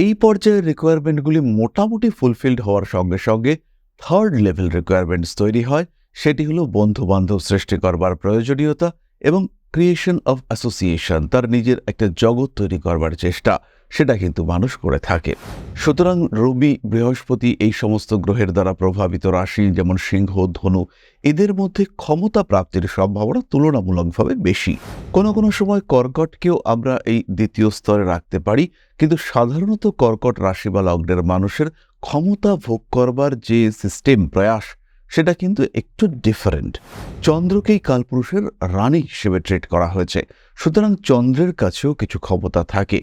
এই পর্যায়ের রিকোয়ারমেন্টগুলি মোটামুটি ফুলফিলড হওয়ার সঙ্গে সঙ্গে থার্ড লেভেল রিকোয়ারমেন্টস তৈরি হয়। সেটি হলো বন্ধু বান্ধব সৃষ্টি করবার প্রয়োজনীয়তা এবং ক্রিয়েশন অফ অ্যাসোসিয়েশন তার নিজের একটা জগৎ তৈরি করবার চেষ্টা। সেটা কিন্তু মানুষ করে থাকে। সুতরাং রবি বৃহস্পতি এই সমস্ত গ্রহের দ্বারা প্রভাবিত রাশি যেমন সিংহ, ধনু, এদের মধ্যে ক্ষমতা প্রাপ্তির সম্ভাবনা তুলনামূলকভাবে বেশি। কোনো কোনো সময় কর্কটকেও আমরা এই দ্বিতীয় স্তরে রাখতে পারি, কিন্তু সাধারণত কর্কট রাশি বা লগ্নের মানুষের ক্ষমতা ভোগ করবার যে সিস্টেম প্রয়াস সেটা কিন্তু একটু ডিফারেন্ট চন্দ্রকেই কালপুরুষের রানী হিসেবে ট্রিট করা হয়েছে। সুতরাং চন্দ্রের কাছেও কিছু ক্ষমতা থাকে।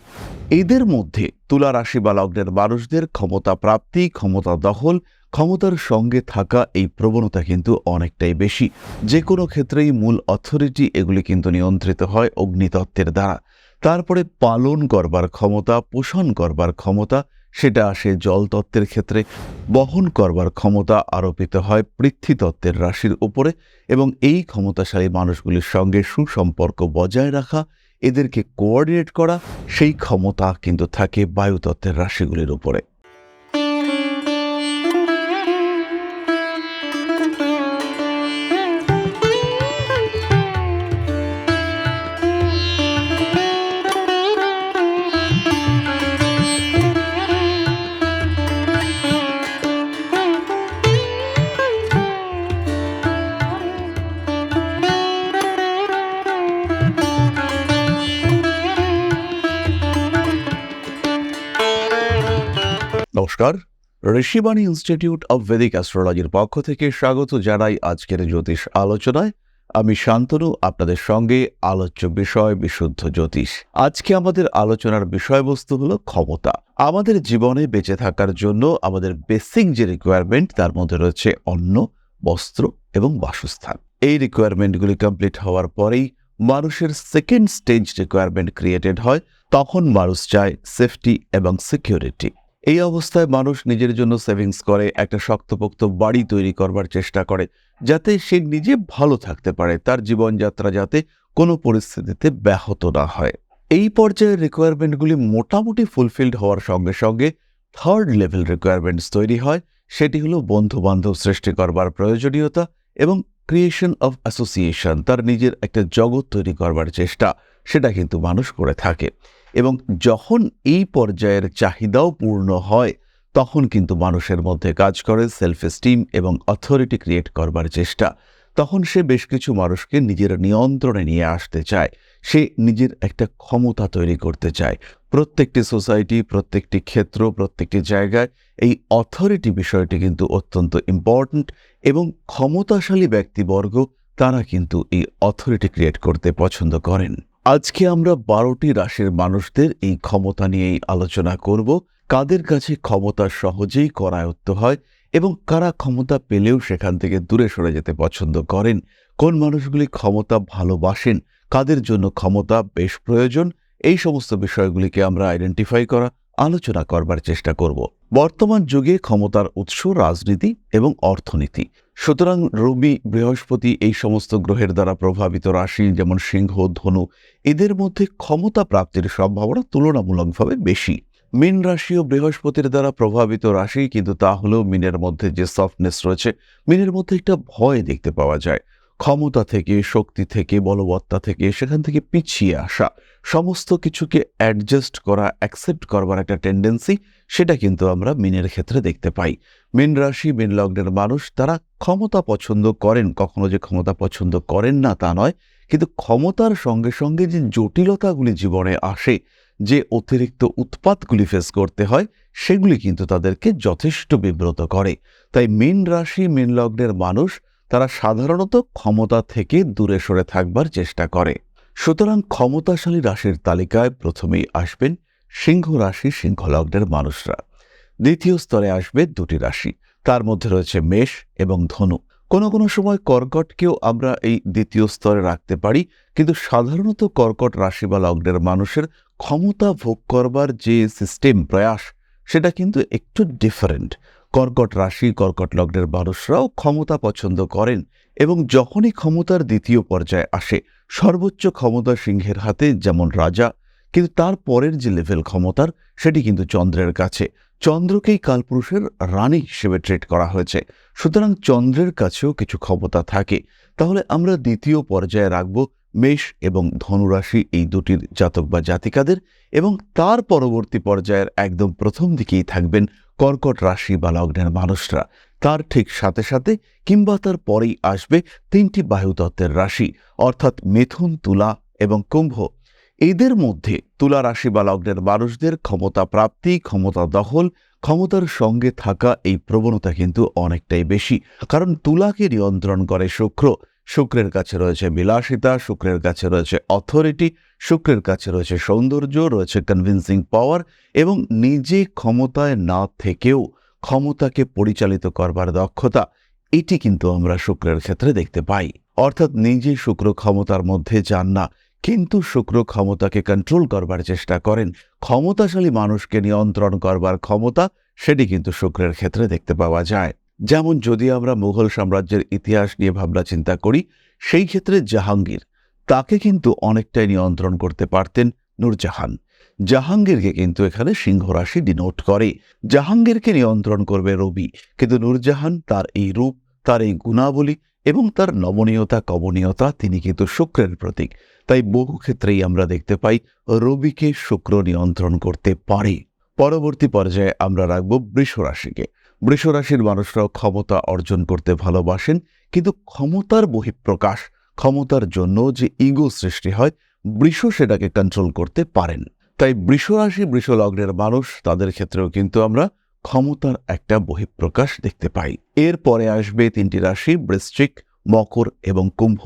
এদের মধ্যে তুলা রাশি বা লগ্নের মানুষদের ক্ষমতা প্রাপ্তি, ক্ষমতা দখল, ক্ষমতার সঙ্গে থাকা এই প্রবণতা কিন্তু অনেকটাই বেশি। যে কোনো ক্ষেত্রেই মূল অথরিটি এগুলি কিন্তু নিয়ন্ত্রিত হয় অগ্নিতত্ত্বের দ্বারা। তারপরে পালন করবার ক্ষমতা, পোষণ করবার ক্ষমতা সেটা আসে জলতত্ত্বের ক্ষেত্রে বহন করবার ক্ষমতা আরোপিত হয় পৃথ্বীতত্ত্বের রাশির উপরে এবং এই ক্ষমতাশালী মানুষগুলির সঙ্গে সুসম্পর্ক বজায় রাখা, এদেরকে কোঅর্ডিনেট করা, সেই ক্ষমতা কিন্তু থাকে বায়ুতত্ত্বের রাশিগুলির উপরে। নমস্কার। ঋষিবাণী ইনস্টিটিউট অব ভেদিক অ্যাস্ট্রোলজির পক্ষ থেকে স্বাগত জানাই আজকের জ্যোতিষ আলোচনায়। আমি শান্তনু, আপনাদের সঙ্গে আলোচ্য বিষয়, বিশুদ্ধ জ্যোতিষ। আজকে আমাদের আলোচনার বিষয়বস্তু হলো ক্ষমতা। আমাদের জীবনে বেঁচে থাকার জন্য আমাদের বেসিক যে রিকোয়ারমেন্ট তার মধ্যে রয়েছে অন্ন, বস্ত্র এবং বাসস্থান। এই রিকোয়ারমেন্টগুলি কমপ্লিট হওয়ার পরেই মানুষের সেকেন্ড স্টেজ রিকোয়ারমেন্ট ক্রিয়েটেড হয়। তখন মানুষ চায় সেফটি এবং সিকিউরিটি এই অবস্থায় মানুষ নিজের জন্য সেভিংস করে, একটা শক্তপোক্ত বাড়ি তৈরি করবার চেষ্টা করে, যাতে সে নিজে ভালো থাকতে পারে, তার জীবনযাত্রা যাতে কোনো পরিস্থিতিতে ব্যাহত না হয়। এই পর্যায়ের রিকোয়ারমেন্টগুলি মোটামুটি ফুলফিলড হওয়ার সঙ্গে সঙ্গে থার্ড লেভেল রিকোয়ারমেন্টস তৈরি হয়, সেটি হলো বন্ধু বান্ধব সৃষ্টি করবার প্রয়োজনীয়তা এবং ক্রিয়েশন অফ অ্যাসোসিয়েশন তার নিজের একটা জগৎ তৈরি করবার চেষ্টা। সেটা কিন্তু মানুষ করে থাকে। এবং যখন এই পর্যায়ের চাহিদাও পূর্ণ হয়, তখন কিন্তু মানুষের মধ্যে কাজ করে সেলফ এস্টিম এবং অথরিটি ক্রিয়েট করবার চেষ্টা। তখন সে বেশ কিছু মানুষকে নিজের নিয়ন্ত্রণে নিয়ে আসতে চায়। সে নিজের একটা ক্ষমতা তৈরি করতে চায়। প্রত্যেকটি সোসাইটি প্রত্যেকটি ক্ষেত্র, প্রত্যেকটি জায়গায় এই অথরিটি বিষয়টি কিন্তু অত্যন্ত ইম্পর্ট্যান্ট এবং ক্ষমতাশালী ব্যক্তিবর্গ তারা কিন্তু এই অথরিটি ক্রিয়েট করতে পছন্দ করেন। আজকে আমরা বারোটি রাশির মানুষদের এই ক্ষমতা নিয়েই আলোচনা করব। কাদের কাছে ক্ষমতা সহজেই করায়ত্ত হয় এবং কারা ক্ষমতা পেলেও সেখান থেকে দূরে সরে যেতে পছন্দ করেন? কোন মানুষগুলি ক্ষমতা ভালোবাসেন? কাদের জন্য ক্ষমতা বেশ প্রয়োজন? এই সমস্ত বিষয়গুলিকে আমরা আইডেন্টিফাই করা, আলোচনা করবার চেষ্টা করব। বর্তমান যুগে ক্ষমতার উৎস রাজনীতি এবং অর্থনীতি। সুতরাং রবি বৃহস্পতি এই সমস্ত গ্রহের দ্বারা প্রভাবিত রাশি, যেমন সিংহ, ধনু, এদের মধ্যে ক্ষমতা প্রাপ্তির সম্ভাবনা তুলনামূলকভাবে বেশি। মিন রাশি ও বৃহস্পতির দ্বারা প্রভাবিত রাশি, কিন্তু তা হলেও মিনের মধ্যে যে সফটনেস রয়েছে, মিনের মধ্যে একটা ভয় দেখতে পাওয়া যায়। ক্ষমতা থেকে, শক্তি থেকে, বলবত্তা থেকে, সেখান থেকে পিছিয়ে আসা, সমস্ত কিছুকে অ্যাডজাস্ট করা অ্যাকসেপ্ট করবার একটা টেন্ডেন্সি সেটা কিন্তু আমরা মিনের ক্ষেত্রে দেখতে পাই। মীন রাশি, মীন লগ্নের মানুষ, তারা ক্ষমতা পছন্দ করেন, কখনো যে ক্ষমতা পছন্দ করেন না তা নয়, কিন্তু ক্ষমতার সঙ্গে সঙ্গে যে জটিলতাগুলি জীবনে আসে, যে অতিরিক্ত উৎপাতগুলি ফেস করতে হয়, সেগুলি কিন্তু তাদেরকে যথেষ্ট বিব্রত করে। তাই মীন রাশি, মীন লগ্নের মানুষ তারা সাধারণত ক্ষমতা থেকে দূরে সরে থাকবার চেষ্টা করে। সুতরাং ক্ষমতাশালী রাশির তালিকায় প্রথমেই আসবেন সিংহ রাশি, সিংহলগ্নের মানুষরা। দ্বিতীয় স্তরে আসবে দুটি রাশি, তার মধ্যে রয়েছে মেষ এবং ধনু। কোনো কোনো সময় কর্কটকেও আমরা এই দ্বিতীয় স্তরে রাখতে পারি, কিন্তু সাধারণত কর্কট রাশি বা লগ্নের মানুষের ক্ষমতা ভোগ করবার যে সিস্টেম প্রয়াস, সেটা কিন্তু একটু ডিফারেন্ট কর্কট রাশি, কর্কট লগ্নের মানুষরাও ক্ষমতা পছন্দ করেন এবং যখনই ক্ষমতার দ্বিতীয় পর্যায়ে আসে, সর্বোচ্চ ক্ষমতা সিংহের হাতে যেমন রাজা, কিন্তু তার পরের যে লেভেল ক্ষমতার, সেটি কিন্তু চন্দ্রের কাছে। চন্দ্রকেই কালপুরুষের রানী হিসেবে ট্রিট করা হয়েছে। সুতরাং চন্দ্রের কাছেও কিছু ক্ষমতা থাকে। তাহলে আমরা দ্বিতীয় পর্যায়ে রাখব মেষ এবং ধনুরাশি এই দুটির জাতক বা জাতিকাদের এবং তার পরবর্তী পর্যায়ের একদম প্রথম দিকেই থাকবেন কর্কট রাশি বা লগ্নের মানুষরা। তার ঠিক সাথে সাথে কিংবা তার পরেই আসবে তিনটি বায়ুতত্ত্বের রাশি, অর্থাৎ মিথুন, তুলা এবং কুম্ভ। এদের মধ্যে তুলা রাশি বা লগ্নের মানুষদের ক্ষমতা প্রাপ্তি, ক্ষমতা দখল, ক্ষমতার সঙ্গে থাকা এই প্রবণতা কিন্তু অনেকটাই বেশি। কারণ তুলাকে নিয়ন্ত্রণ করে শুক্র শুক্রের কাছে রয়েছে বিলাসিতা, শুক্রের কাছে রয়েছে অথরিটি শুক্রের কাছে রয়েছে সৌন্দর্য, রয়েছে কনভিন্সিং পাওয়ার এবং নিজে ক্ষমতায় না থেকেও ক্ষমতাকে পরিচালিত করবার দক্ষতা। এটি কিন্তু আমরা শুক্রের ক্ষেত্রে দেখতে পাই। অর্থাৎ নিজে শুক্র ক্ষমতার মধ্যে যান না, কিন্তু শুক্র ক্ষমতাকে কন্ট্রোল করবার চেষ্টা করেন। ক্ষমতাশালী মানুষকে নিয়ন্ত্রণ করবার ক্ষমতা, সেটি কিন্তু শুক্রের ক্ষেত্রে দেখতে পাওয়া যায়। যেমন যদি আমরা মুঘল সাম্রাজ্যের ইতিহাস নিয়ে ভাবনা চিন্তা করি, সেই ক্ষেত্রে জাহাঙ্গীর তাকে কিন্তু অনেকটাই নিয়ন্ত্রণ করতে পারতেন নূরজাহান। জাহাঙ্গীরকে কিন্তু এখানে সিংহ রাশি ডিনোট করে। জাহাঙ্গীরকে নিয়ন্ত্রণ করবে রবি, কিন্তু নূরজাহান তার এই রূপ, তার এই গুণাবলী এবং তার নমনীয়তা, কমনীয়তা তিনি কিন্তু শুক্রের প্রতীক। তাই বহু ক্ষেত্রেই আমরা দেখতে পাই রবিকে শুক্র নিয়ন্ত্রণ করতে পারে। পরবর্তী পর্যায়ে আমরা রাখব বৃষ রাশিকে বৃষ রাশির মানুষরাও ক্ষমতা অর্জন করতে ভালোবাসেন, কিন্তু ক্ষমতার বহিঃপ্রকাশ, ক্ষমতার জন্য যে ইগো সৃষ্টি হয়, বৃষ সেটাকে কন্ট্রোল করতে পারেন। তাই বৃষরাশি, বৃষলগ্নের মানুষ, তাদের ক্ষেত্রেও কিন্তু আমরা ক্ষমতার একটা বহিঃপ্রকাশ দেখতে পাই। এরপরে আসবে তিনটি রাশি, বৃশ্চিক, মকর এবং কুম্ভ।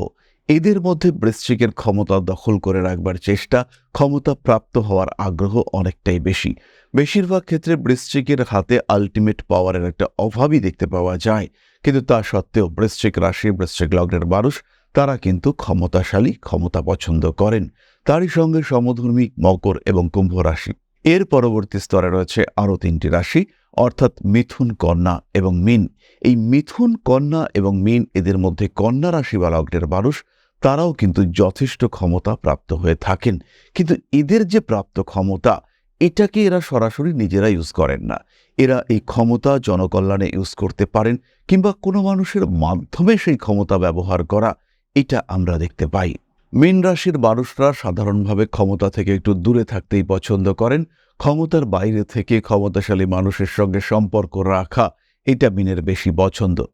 এদের মধ্যে বৃশ্চিকের ক্ষমতা দখল করে রাখবার চেষ্টা ক্ষমতা প্রাপ্ত হওয়ার আগ্রহ অনেকটাই বেশি। বেশিরভাগ ক্ষেত্রে বৃশ্চিকের হাতে আলটিমেট পাওয়ারের একটা অভাবই দেখতে পাওয়া যায়। কিন্তু তা সত্ত্বেও বৃশ্চিক রাশি, বৃশ্চিক লগ্নের মানুষ, তারা কিন্তু ক্ষমতাশালী, ক্ষমতা পছন্দ করেন। তারই সঙ্গে সমধর্মী, মকর এবং কুম্ভ রাশি। এর পরবর্তী স্তরে রয়েছে আরও তিনটি রাশি, অর্থাৎ মিথুন কন্যা এবং মিন। এই মিথুন কন্যা এবং মিন এদের মধ্যে কন্যা রাশি বা লগ্নের মানুষ তারাও কিন্তু যথেষ্ট ক্ষমতা প্রাপ্ত হয়ে থাকেন। কিন্তু এদের যে প্রাপ্ত ক্ষমতা, এটাকে এরা সরাসরি নিজেরা ইউজ করেন না। এরা এই ক্ষমতা জনকল্যাণে ইউজ করতে পারেন কিংবা কোনো মানুষের মাধ্যমে সেই ক্ষমতা ব্যবহার করা, এটা আমরা দেখতে পাই। মীন রাশির মানুষরা সাধারণভাবে ক্ষমতা থেকে একটু দূরে থাকতেই পছন্দ করেন। ক্ষমতার বাইরে থেকে ক্ষমতাশালী মানুষের সঙ্গে সম্পর্ক রাখা, এটা মিনের বেশি পছন্দ।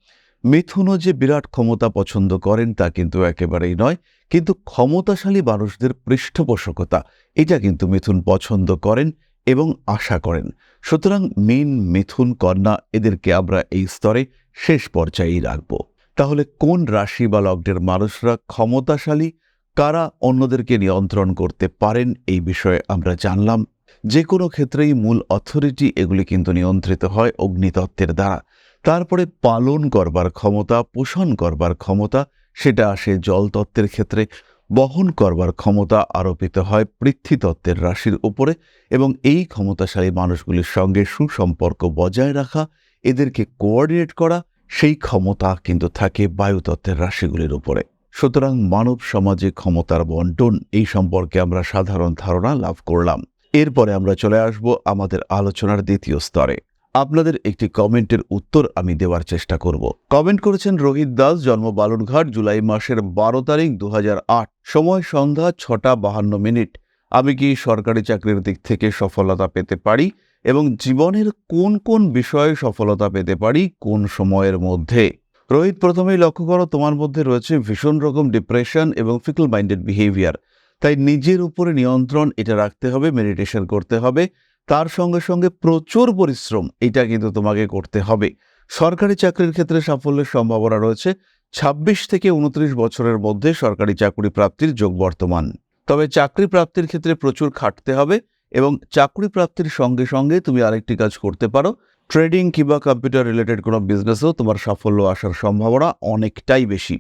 মিথুনও যে বিরাট ক্ষমতা পছন্দ করেন তা কিন্তু একেবারেই নয়, কিন্তু ক্ষমতাশালী মানুষদের পৃষ্ঠপোষকতা, এটা কিন্তু মিথুন পছন্দ করেন এবং আশা করেন। সুতরাং মিন, মিথুন, কন্যা, এদেরকে আমরা এই স্তরে শেষ পর্যায়েই রাখব। তাহলে কোন রাশি বা লগ্নের মানুষরা ক্ষমতাশালী, কারা অন্যদেরকে নিয়ন্ত্রণ করতে পারেন এই বিষয়ে আমরা জানলাম। যে কোনো ক্ষেত্রেই মূল অথরিটি এগুলি কিন্তু নিয়ন্ত্রিত হয় অগ্নিতত্ত্বের দ্বারা। তারপরে পালন করবার ক্ষমতা, পোষণ করবার ক্ষমতা, সেটা আসে জলতত্ত্বের ক্ষেত্রে। বহন করবার ক্ষমতা আরোপিত হয় পৃথ্বীতত্ত্বের রাশির উপরে এবং এই ক্ষমতাশালী মানুষগুলির সঙ্গে সুসম্পর্ক বজায় রাখা, এদেরকে কোঅর্ডিনেট করা, সেই ক্ষমতা কিন্তু থাকে বায়ুতত্ত্বের রাশিগুলির উপরে। সুতরাং মানব সমাজে ক্ষমতার বন্টন, এই সম্পর্কে আমরা সাধারণ ধারণা লাভ করলাম। এরপরে আমরা চলে আসব আমাদের আলোচনার দ্বিতীয় স্তরে। আপনাদের একটি কমেন্টের উত্তর আমি দেওয়ার চেষ্টা করব। কমেন্ট করেছেন রোহিত দাস, জন্ম বালুরঘাট, জুলাই মাসের বারো তারিখ দু হাজার আট। সময় সন্ধ্যা ছটা বাহান্ন মিনিট। আমি কি সরকারি চাকরির দিক থেকে সফলতা পেতে পারি? এবং জীবনের কোন কোন বিষয়ে সফলতা পেতে পারি? কোন সময়ের মধ্যে? রোহিত, প্রথমেই লক্ষ্য করো, তোমার মধ্যে রয়েছে ভীষণ রকম ডিপ্রেশন এবং ফিকল মাইন্ডেড বিহেভিয়ার তাই নিজের উপরে নিয়ন্ত্রণ, এটা রাখতে হবে মেডিটেশন করতে হবে। তার সঙ্গে সঙ্গে প্রচুর পরিশ্রম এটা কিন্তু তোমাকে করতে হবে। সরকারি চাকরির ক্ষেত্রে সাফল্যের সম্ভাবনা রয়েছে। ২৬ থেকে উনত্রিশ বছরের মধ্যে সরকারি চাকরি প্রাপ্তির যোগ বর্তমান। তবে চাকরি প্রাপ্তির ক্ষেত্রে প্রচুর খাটতে হবে এবং চাকরি প্রাপ্তির সঙ্গে সঙ্গে তুমি আরেকটি কাজ করতে পারো। ট্রেডিং কিংবা কম্পিউটার রিলেটেড কোনো বিজনেসেও তোমার সাফল্য আসার সম্ভাবনা অনেকটাই বেশি।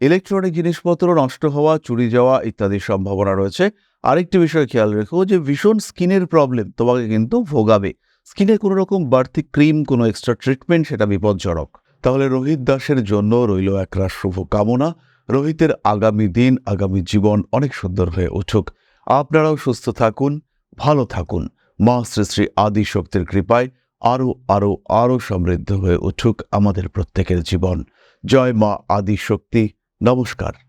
ইলেকট্রনিক জিনিসপত্র নষ্ট হওয়া, চুরি যাওয়া ইত্যাদির সম্ভাবনা রয়েছে। আরেকটি বিষয় খেয়াল রেখো যে ভীষণ স্কিনের প্রবলেম তোমাকে কিন্তু ভোগাবে। স্কিনে কোনো রকম বাড়তি ক্রিম, কোনো এক্সট্রা ট্রিটমেন্ট সেটা বিপজ্জনক। তাহলে রোহিত দাসের জন্য রইল একরা শুভ কামনা রোহিতের আগামী দিন, আগামী জীবন অনেক সুন্দর হয়ে উঠুক। আপনারাও সুস্থ থাকুন, ভালো থাকুন। মা শ্রী শ্রী আদি শক্তির কৃপায় আরও আরও আরও সমৃদ্ধ হয়ে উঠুক আমাদের প্রত্যেকের জীবন। জয় মা আদি শক্তি নমস্কার।